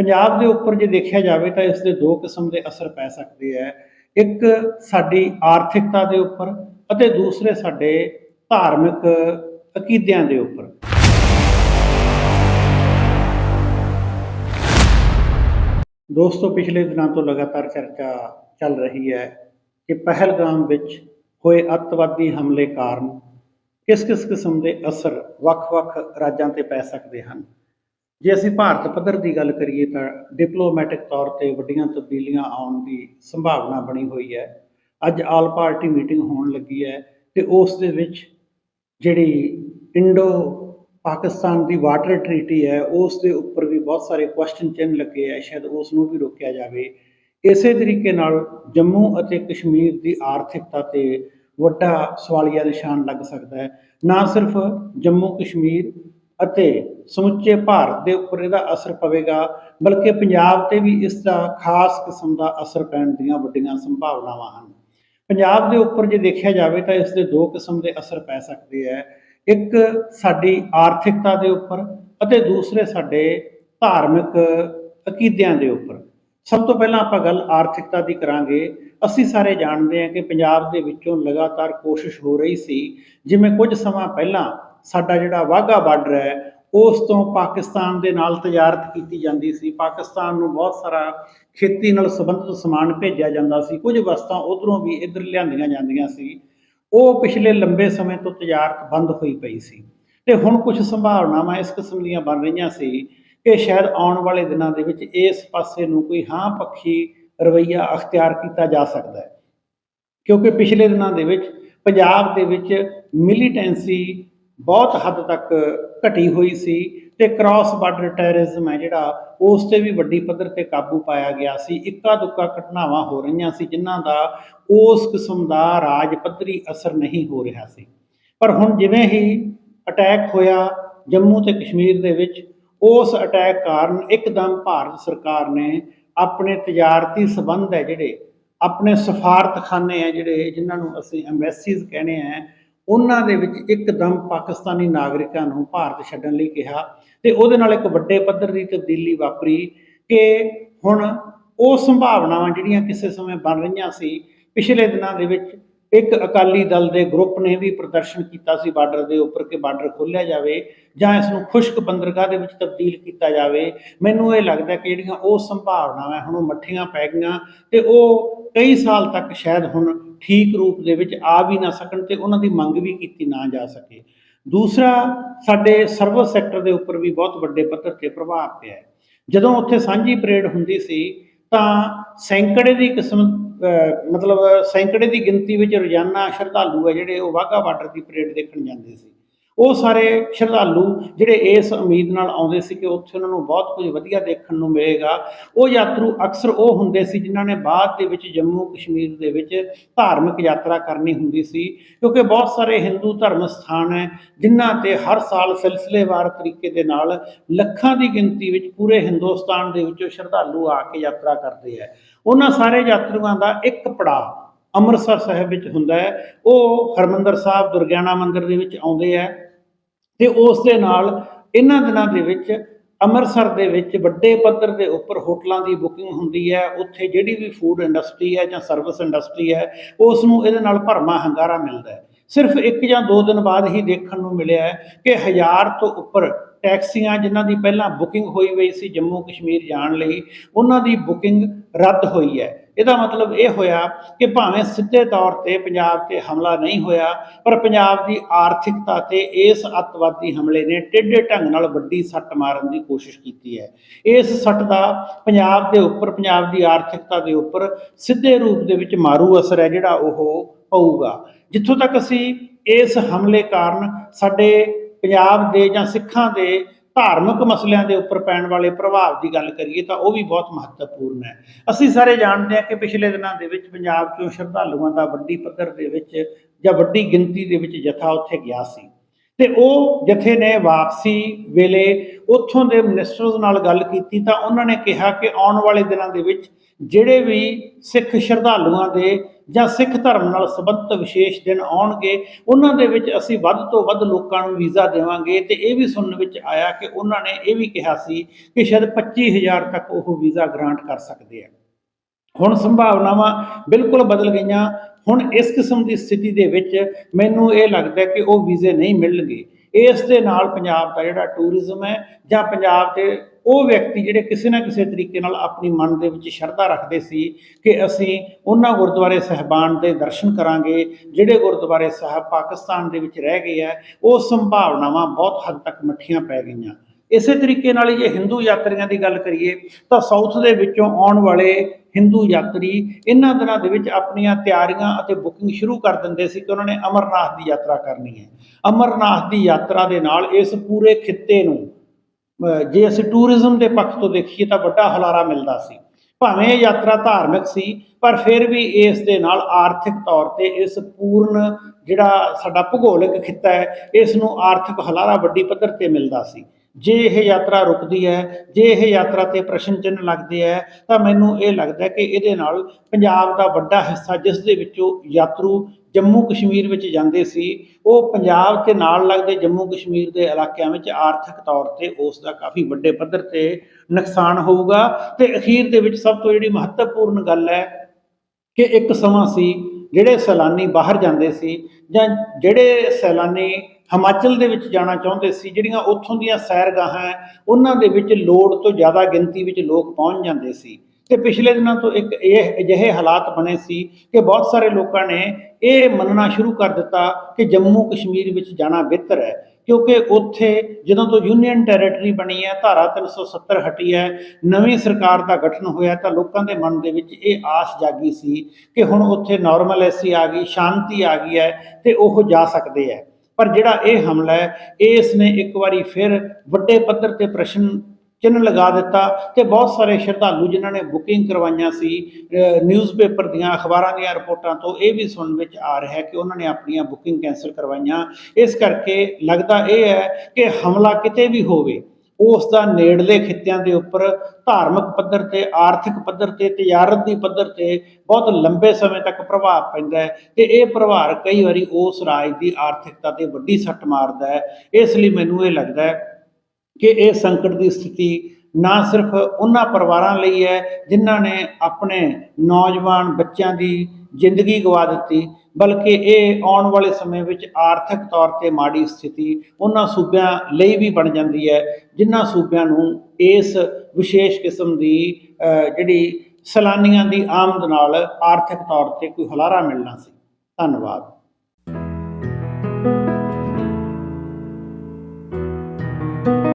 ਪੰਜਾਬ ਦੇ ਉੱਪਰ ਜੇ ਦੇਖਿਆ ਜਾਵੇ ਤਾਂ ਇਸ ਦੇ ਦੋ ਕਿਸਮ ਦੇ ਅਸਰ ਪੈ ਸਕਦੇ ਹੈ ਇੱਕ ਸਾਡੀ ਆਰਥਿਕਤਾ ਦੇ ਉੱਪਰ ਅਤੇ ਦੂਸਰੇ ਸਾਡੇ ਧਾਰਮਿਕ ਅਕੀਦਿਆਂ ਦੇ ਉੱਪਰ। ਦੋਸਤੋ, ਪਿਛਲੇ ਦਿਨਾਂ ਤੋਂ ਲਗਾਤਾਰ ਚਰਚਾ ਚੱਲ ਰਹੀ ਹੈ ਕਿ ਪਹਿਲਗਾਮ ਵਿੱਚ ਹੋਏ ਅੱਤਵਾਦੀ ਹਮਲੇ ਕਾਰਨ ਕਿਸ-ਕਿਸ ਕਿਸਮ ਦੇ ਅਸਰ ਵੱਖ-ਵੱਖ ਰਾਜਾਂ ਤੇ ਪੈ ਸਕਦੇ ਹਨ। ਜੇ ਅਸੀਂ ਭਾਰਤ ਪੱਧਰ ਦੀ ਗੱਲ ਕਰੀਏ ਤਾਂ ਡਿਪਲੋਮੈਟਿਕ ਤੌਰ ਤੇ ਵੱਡੀਆਂ ਤਬਦੀਲੀਆਂ ਆਉਣ ਦੀ ਸੰਭਾਵਨਾ ਬਣੀ ਹੋਈ ਹੈ। ਅੱਜ ਆਲ ਪਾਰਟੀ ਮੀਟਿੰਗ ਹੋਣ ਲੱਗੀ ਹੈ ਤੇ ਉਸ ਦੇ ਵਿੱਚ ਜਿਹੜੀ ਇੰਡੋ ਪਾਕਿਸਤਾਨ ਦੀ ਵਾਟਰ ਟ੍ਰੀਟੀ ਹੈ, ਉਸ ਦੇ ਉੱਪਰ ਵੀ ਬਹੁਤ ਸਾਰੇ ਕੁਐਸਚਨ ਚਿੰਨ੍ਹ ਲੱਗੇ ਹੈ, ਸ਼ਾਇਦ ਉਸ ਨੂੰ ਵੀ ਰੋਕਿਆ ਜਾਵੇ। ਇਸੇ ਤਰੀਕੇ ਨਾਲ ਜੰਮੂ ਅਤੇ ਕਸ਼ਮੀਰ ਦੀ ਆਰਥਿਕਤਾ ਤੇ ਵੱਡਾ ਸਵਾਲੀਆ ਨਿਸ਼ਾਨ ਲੱਗ ਸਕਦਾ ਹੈ। ਨਾ ਸਿਰਫ ਜੰਮੂ ਕਸ਼ਮੀਰ ਅਤੇ ਸਮੁੱਚੇ ਭਾਰਤ ਦੇ ਉੱਪਰ ਇਹਦਾ ਅਸਰ ਪਵੇਗਾ, ਬਲਕਿ ਪੰਜਾਬ ਤੇ ਵੀ ਇਸ ਦਾ ਖਾਸ ਕਿਸਮ ਦਾ ਅਸਰ ਪੈਣ ਦੀਆਂ ਵੱਡੀਆਂ ਸੰਭਾਵਨਾਵਾਂ ਹਨ। ਪੰਜਾਬ ਦੇ ਉੱਪਰ ਜੇ ਦੇਖਿਆ ਜਾਵੇ ਤਾਂ ਇਸ ਦੇ ਦੋ ਕਿਸਮ ਦੇ ਅਸਰ ਪੈ ਸਕਦੇ ਹੈ ਇੱਕ ਸਾਡੀ ਆਰਥਿਕਤਾ ਦੇ ਉੱਪਰ ਅਤੇ ਦੂਸਰੇ ਸਾਡੇ ਧਾਰਮਿਕ ਅਕੀਦਿਆਂ ਦੇ ਉੱਪਰ। ਸਭ ਤੋਂ ਪਹਿਲਾਂ ਆਪਾਂ ਗੱਲ ਆਰਥਿਕਤਾ ਦੀ ਕਰਾਂਗੇ। ਅਸੀਂ ਸਾਰੇ ਜਾਣਦੇ ਹਾਂ ਕਿ ਪੰਜਾਬ ਦੇ ਵਿੱਚੋਂ ਲਗਾਤਾਰ ਕੋਸ਼ਿਸ਼ ਹੋ ਰਹੀ ਸੀ, ਜਿਵੇਂ ਕੁਝ ਸਮਾਂ ਪਹਿਲਾਂ ਸਾਡਾ ਜਿਹੜਾ ਵਾਹਗਾ ਬਾਰਡਰ ਹੈ, ਉਸ ਤੋਂ ਪਾਕਿਸਤਾਨ ਦੇ ਨਾਲ ਤਜਾਰਤ ਕੀਤੀ ਜਾਂਦੀ ਸੀ। ਪਾਕਿਸਤਾਨ ਨੂੰ ਬਹੁਤ ਸਾਰਾ ਖੇਤੀ ਨਾਲ ਸੰਬੰਧਿਤ ਸਮਾਨ ਭੇਜਿਆ ਜਾਂਦਾ ਸੀ। ਕੁਝ ਵਸਤਾਂ ਉਧਰੋਂ ਵੀ ਇੱਧਰ ਲਿਆਂਦੀਆਂ ਜਾਂਦੀਆਂ ਸੀ। ਉਹ ਪਿਛਲੇ ਲੰਬੇ ਸਮੇਂ ਤੋਂ ਤਜਾਰਤ ਬੰਦ ਹੋਈ ਪਈ ਸੀ। ਤੇ ਹੁਣ ਕੁਝ ਸੰਭਾਵਨਾਵਾਂ ਇਸ ਕਿਸਮ ਦੀਆਂ ਬਣ ਰਹੀਆਂ ਸੀ ਕਿ ਸ਼ਾਇਦ ਆਉਣ ਵਾਲੇ ਦਿਨਾਂ ਦੇ ਵਿੱਚ ਇਸ ਪਾਸੇ ਨੂੰ ਕੋਈ ਹਾਂ ਪੱਖੀ ਰਵਈਆ ਅਖਤਿਆਰ ਕੀਤਾ ਜਾ ਸਕਦਾ ਹੈ। ਕਿਉਂਕਿ ਪਿਛਲੇ ਦਿਨਾਂ ਦੇ ਵਿੱਚ ਪੰਜਾਬ ਦੇ ਵਿੱਚ ਮਿਲੀਟੈਂਸੀ ਬਹੁਤ ਹੱਦ ਤੱਕ ਘਟੀ ਹੋਈ ਸੀ ਤੇ ਕ੍ਰਾਸ ਬਾਰਡਰ ਟੈਰਰਿਜ਼ਮ ਹੈ ਜਿਹੜਾ, ਉਸ ਤੇ ਵੀ ਵੱਡੀ ਪੱਧਰ ਤੇ ਕਾਬੂ ਪਾਇਆ ਗਿਆ ਸੀ। ਇੱਕਾ ਦੁੱਕਾ ਘਟਨਾਵਾਂ ਹੋ ਰਹੀਆਂ ਸੀ ਜਿਨ੍ਹਾਂ ਦਾ ਉਸ ਕਿਸਮ ਦਾ ਰਾਜ ਪੱਧਰੀ ਅਸਰ ਨਹੀਂ ਹੋ ਰਿਹਾ ਸੀ। ਪਰ ਹੁਣ ਜਿਵੇਂ ਹੀ ਅਟੈਕ ਹੋਇਆ ਜੰਮੂ ਤੇ ਕਸ਼ਮੀਰ ਦੇ ਵਿੱਚ, ਉਸ ਅਟੈਕ ਕਾਰਨ ਇੱਕਦਮ ਭਾਰਤ ਸਰਕਾਰ ਨੇ ਆਪਣੇ ਤਜਾਰਤੀ ਸਬੰਧ ਹੈ ਜਿਹੜੇ, ਆਪਣੇ ਸਫਾਰਤਖਾਨੇ ਹੈ ਜਿਹੜੇ, ਜਿਨ੍ਹਾਂ ਨੂੰ ਅਸੀਂ ਐਮਬੈਸੀਜ਼ ਕਹਿੰਦੇ ਆ ਉਹਨਾਂ ਦੇ ਵਿੱਚ ਇੱਕਦਮ ਪਾਕਿਸਤਾਨੀ ਨਾਗਰਿਕਾਂ ਨੂੰ ਭਾਰਤ ਛੱਡਣ ਲਈ ਕਿਹਾ ਤੇ ਉਹਦੇ ਨਾਲ ਇੱਕ ਵੱਡੇ ਪੱਧਰ ਦੀ ਤਬਦੀਲੀ ਵਾਪਰੀ ਕਿ ਹੁਣ ਉਹ ਸੰਭਾਵਨਾਵਾਂ ਜਿਹੜੀਆਂ ਕਿਸੇ ਸਮੇਂ ਬਣ ਰਹੀਆਂ ਸੀ, ਪਿਛਲੇ ਦਿਨਾਂ ਦੇ ਵਿੱਚ ਇੱਕ ਅਕਾਲੀ ਦਲ ਦੇ ਗਰੁੱਪ ਨੇ ਵੀ ਪ੍ਰਦਰਸ਼ਨ ਕੀਤਾ ਸੀ ਬਾਰਡਰ ਦੇ ਉੱਪਰ ਕਿ ਬਾਰਡਰ ਖੋਲ੍ਹਿਆ ਜਾਵੇ ਜਾਂ ਇਸ ਨੂੰ ਖੁਸ਼ਕ ਬੰਦਰਗਾਹ ਦੇ ਵਿੱਚ ਤਬਦੀਲ ਕੀਤਾ ਜਾਵੇ। ਮੈਨੂੰ ਇਹ ਲੱਗਦਾ ਕਿ ਜਿਹੜੀਆਂ ਉਹ ਸੰਭਾਵਨਾਵਾਂ ਹੁਣ ਉਹ ਮੱਠੀਆਂ ਪੈ ਗਈਆਂ ਤੇ ਉਹ ਕਈ ਸਾਲ ਤੱਕ ਸ਼ਾਇਦ ਹੁਣ ਠੀਕ ਰੂਪ ਦੇ ਵਿੱਚ ਆ ਵੀ ਨਾ ਸਕਣ ਤੇ ਉਹਨਾਂ ਦੀ ਮੰਗ ਵੀ ਕੀਤੀ ਨਾ ਜਾ ਸਕੇ। ਦੂਸਰਾ, ਸਾਡੇ ਸਰਵਿਸ ਸੈਕਟਰ ਦੇ ਉੱਪਰ ਵੀ ਬਹੁਤ ਵੱਡੇ ਪੱਧਰ ਤੇ ਪ੍ਰਭਾਵ ਪਿਆ ਹੈ। ਜਦੋਂ ਉੱਥੇ ਸਾਂਝੀ ਪਰੇਡ ਹੁੰਦੀ ਸੀ, ਤਾਂ ਸੈਂਕੜੇ ਦੀ ਕਿਸਮ ਮਤਲਬ ਸੈਂਕੜੇ ਦੀ ਗਿਣਤੀ ਵਿੱਚ ਰੋਜ਼ਾਨਾ ਸ਼ਰਧਾਲੂ ਹੈ ਜਿਹੜੇ ਉਹ ਵਾਹਗਾ ਬਾਰਡਰ ਦੀ ਪਰੇਡ ਦੇਖਣ ਜਾਂਦੇ ਸੀ। ਉਹ ਸਾਰੇ ਸ਼ਰਧਾਲੂ ਜਿਹੜੇ ਇਸ ਉਮੀਦ ਨਾਲ ਆਉਂਦੇ ਸੀ ਕਿ ਉੱਥੇ ਉਹਨਾਂ ਨੂੰ ਬਹੁਤ ਕੁਝ ਵਧੀਆ ਦੇਖਣ ਨੂੰ ਮਿਲੇਗਾ। ਉਹ ਯਾਤਰੂ ਅਕਸਰ ਉਹ ਹੁੰਦੇ ਸੀ ਜਿਨ੍ਹਾਂ ਨੇ ਬਾਅਦ ਦੇ ਵਿੱਚ ਜੰਮੂ ਕਸ਼ਮੀਰ ਦੇ ਵਿੱਚ ਧਾਰਮਿਕ ਯਾਤਰਾ ਕਰਨੀ ਹੁੰਦੀ ਸੀ। ਕਿਉਂਕਿ ਬਹੁਤ ਸਾਰੇ ਹਿੰਦੂ ਧਰਮ ਸਥਾਨ ਹੈ, ਜਿਨ੍ਹਾਂ ਤੇ ਹਰ ਸਾਲ ਸਿਲਸਿਲੇਵਾਰ ਤਰੀਕੇ ਦੇ ਨਾਲ ਲੱਖਾਂ ਦੀ ਗਿਣਤੀ ਵਿੱਚ ਪੂਰੇ ਹਿੰਦੁਸਤਾਨ ਦੇ ਵਿੱਚੋਂ ਸ਼ਰਧਾਲੂ ਆ ਕੇ ਯਾਤਰਾ ਕਰਦੇ ਹੈ। ਉਹਨਾਂ ਸਾਰੇ ਯਾਤਰੂਆਂ ਦਾ ਇੱਕ ਪੜਾਅ ਅੰਮ੍ਰਿਤਸਰ ਸਾਹਿਬ ਵਿੱਚ ਹੁੰਦਾ ਹੈ। ਉਹ ਹਰਮੰਦਰ ਸਾਹਿਬ ਦੁਰਗਿਆਣਾ ਮੰਦਿਰ ਦੇ ਵਿੱਚ ਆਉਂਦੇ ਹੈ। ਤੇ ਉਸ ਦੇ ਨਾਲ ਇਹਨਾਂ ਦਿਨਾਂ ਦੇ ਵਿੱਚ ਅੰਮ੍ਰਿਤਸਰ ਦੇ ਵਿੱਚ ਵੱਡੇ ਪੱਧਰ ਦੇ ਉੱਪਰ ਹੋਟਲਾਂ ਦੀ ਬੁਕਿੰਗ ਹੁੰਦੀ ਹੈ, ਉੱਥੇ ਜਿਹੜੀ ਵੀ ਫੂਡ ਇੰਡਸਟਰੀ ਹੈ ਜਾਂ ਸਰਵਿਸ ਇੰਡਸਟਰੀ ਹੈ ਉਸ ਨੂੰ ਇਹਦੇ ਨਾਲ ਭਰਮਾ ਹੰਗਾਰਾ ਮਿਲਦਾ ਹੈ। ਸਿਰਫ ਇੱਕ ਜਾਂ ਦੋ ਦਿਨ ਬਾਅਦ ਹੀ ਦੇਖਣ ਨੂੰ ਮਿਲਿਆ ਕਿ ਹਜ਼ਾਰ ਤੋਂ ਉੱਪਰ ਟੈਕਸੀਆਂ ਜਿਨ੍ਹਾਂ ਦੀ ਪਹਿਲਾਂ ਬੁਕਿੰਗ ਹੋਈ ਹੋਈ ਸੀ ਜੰਮੂ ਕਸ਼ਮੀਰ ਜਾਣ ਲਈ, ਉਹਨਾਂ ਦੀ ਬੁਕਿੰਗ ਰੱਦ ਹੋਈ ਹੈ। ਇਹਦਾ ਮਤਲਬ ਇਹ ਹੋਇਆ ਕਿ ਭਾਵੇਂ ਸਿੱਧੇ ਤੌਰ ਤੇ ਪੰਜਾਬ ਤੇ ਹਮਲਾ ਨਹੀਂ ਹੋਇਆ, ਪਰ ਪੰਜਾਬ ਦੀ ਆਰਥਿਕਤਾ ਤੇ ਇਸ ਅੱਤਵਾਦੀ ਹਮਲੇ ਨੇ ਟੇਢੇ ਢੰਗ ਨਾਲ ਵੱਡੀ ਸੱਟ ਮਾਰਨ ਦੀ ਕੋਸ਼ਿਸ਼ ਕੀਤੀ ਹੈ। ਇਸ ਸੱਟ ਦਾ ਪੰਜਾਬ ਦੇ ਉੱਪਰ, ਪੰਜਾਬ ਦੀ ਆਰਥਿਕਤਾ ਦੇ ਉੱਪਰ ਸਿੱਧੇ ਰੂਪ ਦੇ ਵਿੱਚ ਮਾਰੂ ਅਸਰ ਹੈ, ਜਿਹੜਾ ਉਹ ਪਊਗਾ। ਜਿੱਥੋਂ ਤੱਕ ਅਸੀਂ ਇਸ ਹਮਲੇ ਕਾਰਨ ਸਾਡੇ ਪੰਜਾਬ ਦੇ ਜਾਂ ਸਿੱਖਾਂ ਦੇ ਧਾਰਮਿਕ ਮਸਲਿਆਂ ਦੇ ਉੱਪਰ ਪੈਣ ਵਾਲੇ ਪ੍ਰਭਾਵ ਦੀ ਗੱਲ ਕਰੀਏ ਤਾਂ ਉਹ ਵੀ ਬਹੁਤ ਮਹੱਤਵਪੂਰਨ ਹੈ। ਅਸੀਂ ਸਾਰੇ ਜਾਣਦੇ ਹਾਂ ਕਿ ਪਿਛਲੇ ਦਿਨਾਂ ਦੇ ਵਿੱਚ ਪੰਜਾਬ ਚੋਂ ਸ਼ਰਧਾਲੂਆਂ ਦਾ ਵੱਡੀ ਪੱਧਰ ਦੇ ਵਿੱਚ ਜਾਂ ਵੱਡੀ ਗਿਣਤੀ ਦੇ ਵਿੱਚ ਜਥਾ ਉੱਥੇ ਗਿਆ ਸੀ। ਤੇ ਉਹ ਜਥੇ ਨੇ ਵਾਪਸੀ ਵੇਲੇ ਉੱਥੋਂ ਦੇ ਮਿਨਿਸਟਰਸ ਨਾਲ ਗੱਲ ਕੀਤੀ ਤਾਂ ਉਹਨਾਂ ਨੇ ਕਿਹਾ ਕਿ ਆਉਣ ਵਾਲੇ ਦਿਨਾਂ ਦੇ ਵਿੱਚ ਜਿਹੜੇ ਵੀ ਸਿੱਖ ਸ਼ਰਧਾਲੂਆਂ ਦੇ ਜਾਂ ਸਿੱਖ ਧਰਮ ਨਾਲ ਸੰਬੰਧਿਤ ਵਿਸ਼ੇਸ਼ ਦਿਨ ਆਉਣਗੇ, ਉਹਨਾਂ ਦੇ ਵਿੱਚ ਅਸੀਂ ਵੱਧ ਤੋਂ ਵੱਧ ਲੋਕਾਂ ਨੂੰ ਵੀਜ਼ਾ ਦੇਵਾਂਗੇ ਤੇ ਇਹ ਵੀ ਸੁਣਨ ਵਿੱਚ ਆਇਆ ਕਿ ਉਹਨਾਂ ਨੇ ਇਹ ਵੀ ਕਿਹਾ ਸੀ ਕਿ ਸ਼ਾਇਦ 25000 ਤੱਕ ਉਹ ਵੀਜ਼ਾ ਗ੍ਰਾਂਟ ਕਰ ਸਕਦੇ ਆ। ਹੁਣ ਸੰਭਾਵਨਾਵਾਂ ਬਿਲਕੁਲ ਬਦਲ ਗਈਆਂ। ਹੁਣ ਇਸ ਕਿਸਮ ਦੀ ਸਥਿਤੀ ਦੇ ਵਿੱਚ ਮੈਨੂੰ ਇਹ ਲੱਗਦਾ ਕਿ ਉਹ ਵੀਜ਼ੇ ਨਹੀਂ ਮਿਲਣਗੇ। ਇਸ ਦੇ ਨਾਲ ਪੰਜਾਬ ਦਾ ਜਿਹੜਾ ਟੂਰਿਜ਼ਮ ਹੈ ਜਾਂ ਪੰਜਾਬ ਦੇ ਉਹ ਵਿਅਕਤੀ ਜਿਹੜੇ ਕਿਸੇ ਨਾ ਕਿਸੇ ਤਰੀਕੇ ਨਾਲ ਆਪਣੀ ਮਨ ਦੇ ਵਿੱਚ ਸ਼ਰਧਾ ਰੱਖਦੇ ਸੀ ਕਿ ਅਸੀਂ ਉਹਨਾਂ ਗੁਰਦੁਆਰੇ ਸਹਿਬਾਨ ਦੇ ਦਰਸ਼ਨ ਕਰਾਂਗੇ, ਜਿਹੜੇ ਗੁਰਦੁਆਰੇ ਸਾਹਿਬ ਪਾਕਿਸਤਾਨ ਦੇ ਵਿੱਚ ਰਹਿ ਗਏ ਆ ਉਹ ਸੰਭਾਵਨਾਵਾਂ ਬਹੁਤ ਹੱਦ ਤੱਕ ਮੱਠੀਆਂ ਪੈ ਗਈਆਂ। ਇਸੇ ਤਰੀਕੇ ਨਾਲ ਜੇ ਹਿੰਦੂ ਯਾਤਰੀਆਂ ਦੀ ਗੱਲ ਕਰੀਏ, ਤਾਂ ਸਾਊਥ ਦੇ ਵਿੱਚੋਂ ਆਉਣ ਵਾਲੇ ਹਿੰਦੂ ਯਾਤਰੀ ਇਹਨਾਂ ਦਿਨਾਂ ਦੇ ਵਿੱਚ ਆਪਣੀਆਂ ਤਿਆਰੀਆਂ ਅਤੇ ਬੁਕਿੰਗ ਸ਼ੁਰੂ ਕਰ ਦਿੰਦੇ ਸੀ ਕਿ ਉਹਨਾਂ ਨੇ ਅਮਰਨਾਥ ਦੀ ਯਾਤਰਾ ਕਰਨੀ ਹੈ। ਅਮਰਨਾਥ ਦੀ ਯਾਤਰਾ ਦੇ ਨਾਲ ਇਸ ਪੂਰੇ ਖਿੱਤੇ ਨੂੰ ਜੇ ਅਸੀਂ ਟੂਰਿਜ਼ਮ ਦੇ ਪੱਖ ਤੋਂ ਦੇਖੀਏ ਤਾਂ ਵੱਡਾ ਹਲਾਰਾ ਮਿਲਦਾ ਸੀ। ਭਾਵੇਂ ਇਹ ਯਾਤਰਾ ਧਾਰਮਿਕ ਸੀ, ਪਰ ਫਿਰ ਵੀ ਇਸ ਦੇ ਨਾਲ ਆਰਥਿਕ ਤੌਰ ਤੇ ਇਸ ਪੂਰਨ ਜਿਹੜਾ ਸਾਡਾ ਭੂਗੋਲਿਕ ਖਿੱਤਾ ਹੈ, ਇਸ ਨੂੰ ਆਰਥਿਕ ਹਲਾਰਾ ਵੱਡੀ ਪੱਧਰ ਤੇ ਮਿਲਦਾ ਸੀ। ਜੇ ਇਹ ਯਾਤਰਾ ਰੁਕਦੀ ਹੈ, ਜੇ ਇਹ ਯਾਤਰਾ ਤੇ ਪ੍ਰਸ਼ਨ ਚਿੰਨ੍ਹ ਲੱਗਦੇ ਹੈ, ਤਾਂ ਮੈਨੂੰ ਇਹ ਲੱਗਦਾ ਕਿ ਇਹਦੇ ਨਾਲ ਪੰਜਾਬ ਦਾ ਵੱਡਾ ਹਿੱਸਾ, ਜਿਸ ਦੇ ਵਿੱਚੋਂ ਯਾਤਰੂ ਜੰਮੂ ਕਸ਼ਮੀਰ ਵਿੱਚ ਜਾਂਦੇ ਸੀ, ਉਹ ਪੰਜਾਬ ਤੇ ਨਾਲ ਲੱਗਦੇ ਜੰਮੂ ਕਸ਼ਮੀਰ ਦੇ ਇਲਾਕਿਆਂ ਵਿੱਚ ਆਰਥਿਕ ਤੌਰ ਤੇ ਉਸ ਦਾ ਕਾਫੀ ਵੱਡੇ ਪੱਧਰ ਤੇ ਨੁਕਸਾਨ ਹੋਊਗਾ। ਤੇ ਅਖੀਰ ਦੇ ਵਿੱਚ ਸਭ ਤੋਂ ਜਿਹੜੀ ਮਹੱਤਵਪੂਰਨ ਗੱਲ ਹੈ ਕਿ ਇੱਕ ਸਮਾਂ ਸੀ, ਜਿਹੜੇ ਸੈਲਾਨੀ ਬਾਹਰ ਜਾਂਦੇ ਸੀ ਜਾਂ ਜਿਹੜੇ ਸੈਲਾਨੀ ਹਿਮਾਚਲ ਦੇ ਵਿੱਚ ਜਾਣਾ ਚਾਹੁੰਦੇ ਸੀ ਜਿਹੜੀਆਂ ਉੱਥੋਂ ਦੀਆਂ ਸੈਰਗਾਹਾਂ ਹੈ, ਉਹਨਾਂ ਦੇ ਵਿੱਚ ਲੋੜ ਤੋਂ ਜ਼ਿਆਦਾ ਗਿਣਤੀ ਵਿੱਚ ਲੋਕ ਪਹੁੰਚ ਜਾਂਦੇ ਸੀ। ਤੇ ਪਿਛਲੇ ਦਿਨਾਂ ਤੋਂ ਇੱਕ ਇਹ ਅਜਿਹੇ ਹਾਲਾਤ ਬਣੇ ਸੀ ਕਿ ਬਹੁਤ ਸਾਰੇ ਲੋਕਾਂ ਨੇ ਇਹ ਮੰਨਣਾ ਸ਼ੁਰੂ ਕਰ ਦਿੱਤਾ ਕਿ ਜੰਮੂ ਕਸ਼ਮੀਰ ਵਿੱਚ ਜਾਣਾ ਬਿਹਤਰ ਹੈ ਕਿਉਂਕਿ ਉੱਥੇ ਜਦੋਂ ਤੋਂ ਯੂਨੀਅਨ ਟੈਰੀਟਰੀ ਬਣੀ ਹੈ ਧਾਰਾ 370 ਹਟੀ ਹੈ ਨਵੀਂ ਸਰਕਾਰ ਦਾ ਗਠਨ ਹੋਇਆ ਤਾਂ ਲੋਕਾਂ ਦੇ ਮਨ ਦੇ ਵਿੱਚ ਇਹ ਆਸ ਜਾਗੀ ਸੀ ਕਿ ਹੁਣ ਉੱਥੇ ਨਾਰਮਲ ਐਸੀ ਆ ਗਈ ਸ਼ਾਂਤੀ ਆ ਗਈ ਹੈ ਤੇ ਉਹ ਜਾ ਸਕਦੇ ਹੈ। ਪਰ ਜਿਹੜਾ ਇਹ ਹਮਲਾ ਹੈ ਇਸ ਨੇ ਇੱਕ ਵਾਰੀ ਫਿਰ ਵੱਡੇ ਪੱਧਰ ਤੇ ਪ੍ਰਸ਼ਨ ਚਿੰਨ੍ਹ ਲਗਾ ਦਿੱਤਾ ਤੇ ਬਹੁਤ ਸਾਰੇ ਸ਼ਰਧਾਲੂ ਜਿਨ੍ਹਾਂ ਨੇ ਬੁਕਿੰਗ ਕਰਵਾਈਆਂ ਸੀ ਅ, ਨਿਊਜ਼ਪੇਪਰ ਦੀਆਂ ਅਖਬਾਰਾਂ ਦੀਆਂ ਰਿਪੋਰਟਾਂ ਤੋਂ ਇਹ ਵੀ ਸੁਣਨ ਵਿੱਚ ਆ ਰਿਹਾ ਹੈ ਕਿ ਉਹਨਾਂ ਨੇ ਆਪਣੀਆਂ ਬੁਕਿੰਗ ਕੈਂਸਲ ਕਰਵਾਈਆਂ। ਇਸ ਕਰਕੇ ਲੱਗਦਾ ਇਹ ਹੈ ਕਿ ਹਮਲਾ ਕਿਤੇ ਵੀ ਹੋਵੇ ਉਸ ਦਾ ਨੇੜਲੇ ਖਿੱਤਿਆਂ ਦੇ ਉੱਪਰ ਧਾਰਮਿਕ ਪੱਧਰ ਤੇ, ਆਰਥਿਕ ਪੱਧਰ ਤੇ ਤਜਾਰਤ ਦੀ ਪੱਧਰ ਤੇ ਬਹੁਤ ਲੰਬੇ ਸਮੇਂ ਤੱਕ ਪ੍ਰਭਾਵ ਪੈਂਦਾ ਹੈ ਤੇ ਇਹ ਪ੍ਰਭਾਵ ਕਈ ਵਾਰੀ ਉਸ ਰਾਜ ਦੀ ਆਰਥਿਕਤਾ ਤੇ ਵੱਡੀ ਸੱਟ ਮਾਰਦਾ ਹੈ। ਇਸ ਲਈ ਮੈਨੂੰ ਇਹ ਲੱਗਦਾ ਹੈ ਕਿ ਇਹ ਸੰਕਟ ਦੀ ਸਥਿਤੀ ਨਾ ਸਿਰਫ ਉਹਨਾਂ ਪਰਿਵਾਰਾਂ ਲਈ ਹੈ, ਜਿਨ੍ਹਾਂ ਨੇ ਆਪਣੇ ਨੌਜਵਾਨ ਬੱਚਿਆਂ ਦੀ ਜ਼ਿੰਦਗੀ ਗਵਾ ਦਿੱਤੀ, ਬਲਕਿ ਇਹ ਆਉਣ ਵਾਲੇ ਸਮੇਂ ਵਿੱਚ ਆਰਥਿਕ ਤੌਰ ਤੇ ਮਾੜੀ ਸਥਿਤੀ ਉਹਨਾਂ ਸੂਬਿਆਂ ਲਈ ਵੀ ਬਣ ਜਾਂਦੀ ਹੈ, ਜਿਨ੍ਹਾਂ ਸੂਬਿਆਂ ਨੂੰ ਇਸ ਵਿਸ਼ੇਸ਼ ਕਿਸਮ ਦੀ ਜਿਹੜੀ ਸੈਲਾਨੀਆਂ ਦੀ ਆਮਦ ਨਾਲ ਆਰਥਿਕ ਤੌਰ ਤੇ ਕੋਈ ਹੁਲਾਰਾ ਮਿਲਣਾ ਸੀ। ਧੰਨਵਾਦ।